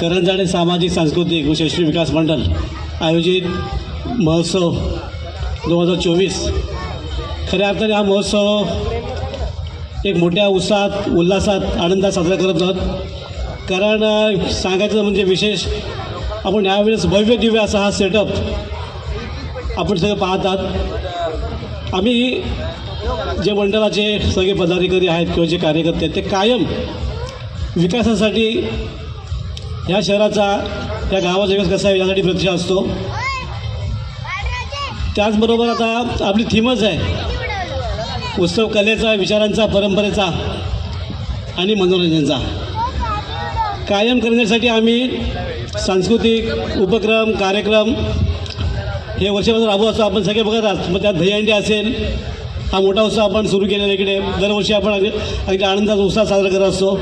करंजाडे सामाजिक सांस्कृतिक व शैक्षणिक विकास मंडळ आयोजित महोत्सव दोन हजार चोवीस. खऱ्या अर्थाने हा महोत्सव एक मोठ्या उत्साहात उल्हासात आनंदात साजरा करत आहोत. कारण सांगायचं म्हणजे विशेष आपण यावेळेस भव्य दिव्य असा हा सेटअप आपण सगळं पाहतात आम्ही जे मंडळाचे सगळे पदाधिकारी आहेत किंवा जे कार्यकर्ते आहेत ते कायम विकासासाठी ह्या शहराचा या गावाचा विकास कसा आहे यासाठी प्रतीक्षा असतो. त्याचबरोबर आता आपली थीमच आहे. उत्सव कलेचा विचारांचा परंपरेचा आणि मनोरंजनाचा. कायम करण्यासाठी आम्ही सांस्कृतिक उपक्रम कार्यक्रम हे वर्षभर राबू असतो. आपण सगळे बघत आहात. मग त्यात दहीहंडी असेल हा मोठा उत्सव आपण सुरू केलेला इकडे. दरवर्षी आपण अगदी आनंदाचा उत्साह साजरा करत असतो.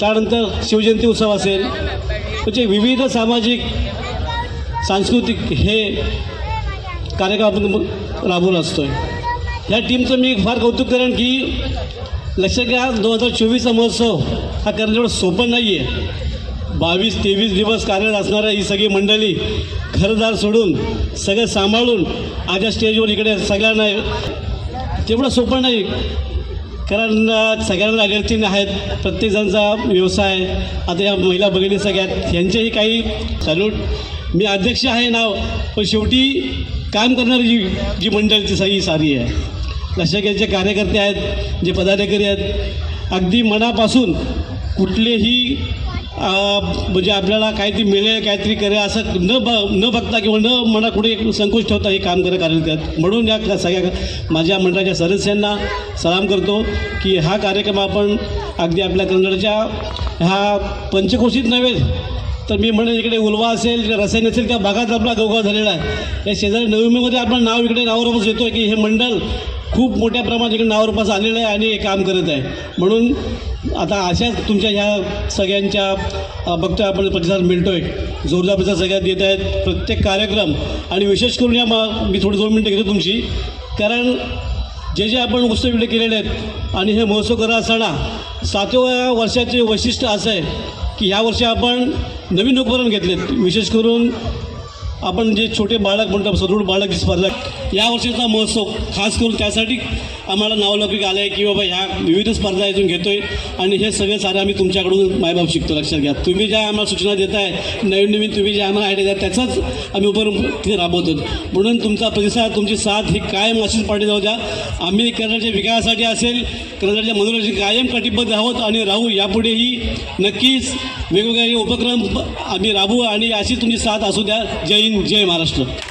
त्यानंतर शिवजयंती उत्सव असेल. म्हणजे विविध सामाजिक सांस्कृतिक हे कार्यक्रम आपण राबवत असतो आहे ह्या टीमचं मी फार कौतुक करेन की लक्ष घ्या दोन हजार चोवीसचा महोत्सव हा करणं एवढं सोपं नाही आहे बावीस तेवीस दिवस कार्यरत असणाऱ्या ही सगळी मंडळी घरदार सोडून सगळं सांभाळून आज स्टेजवर इकडे सगळ्यांना तेवढं सोपं नाही. कारण सगळ्यांना अडचणी आहेत. प्रत्येकजणांचा व्यवसाय आता या महिला भगिनी सगळ्यात यांचेही काही सॅल्यूट मी अध्यक्ष आहे नाव पण शेवटी काम करणारी जी जी मंडळीची सही सारी आहे. लक्षात घ्या जे कार्यकर्ते आहेत जे पदाधिकारी आहेत. अगदी मनापासून कुठलेही म्हणजे आपल्याला काहीतरी मिळेल काहीतरी करेल असं न ब न बघता किंवा न मना कुठे संकोच ठेवता हे काम करत कार्यरत आहेत. म्हणून या सगळ्या माझ्या मंडळाच्या सदस्यांना सलाम करतो की हा कार्यक्रम आपण अगदी आपल्या कन्नडच्या ह्या पंचकोशीत नव्हे तर मी म्हणेन इकडे उलवा असेल इकडे रसायन असेल त्या भागात आपला गवगाव झालेला आहे. या शेजारी नवमीमध्ये आपण नाव इकडे नावरूपास येतो आहे की हे मंडळ खूप मोठ्या प्रमाणात इकडे नावरूपास आलेलं आहे आणि हे काम करत आहे. म्हणून आता अशाच तुमच्या ह्या सगळ्यांच्या अ, बघतोय आपण प्रतिसाद मिळतो आहे जोरदार प्रतिसाद सगळ्यात देत आहेत. प्रत्येक कार्यक्रम आणि विशेष करून या मी थोडी दोन मिनटं घेतो तुमची. कारण जे जे आपण उत्सव इकडे केलेले आहेत आणि हे महोत्सव करत असताना सातव्या वर्षाचे वैशिष्ट्य असं आहे की ह्या वर्षी आपण नवीन उपकरण घेतलेत. विशेष करून आपण जे छोटे बाळक म्हणतो सदृढ बाळक स्पर्धा या वर्षीचा महोत्सव खास करून त्यासाठी आम्हाला नावलौकिक आलं आहे की बाबा ह्या विविध स्पर्धा इथून घेतो आहे आणि हे सगळे सारे आम्ही तुमच्याकडून मायबाप शिकतो लक्षात घ्या. तुम्ही ज्या आम्हाला सूचना देताय नवीन नवीन तुम्ही जे आम्हाला आयडिया द्या त्याचाच आम्ही उपक्रम तिथे राबवतो. म्हणून तुमचा प्रतिसाद तुमची साथ ही कायम अशीच पाठी जाऊ द्या. आम्ही कर्नाटकच्या विकासासाठी असेल कर्नाटकच्या मनोरंजन कायम कटिबद्ध आहोत आणि राहू. यापुढेही नक्कीच वेगवेगळे उपक्रम आम्ही राबवू आणि अशी तुमची साथ असू द्या. जय हिंद. जय महाराष्ट्र.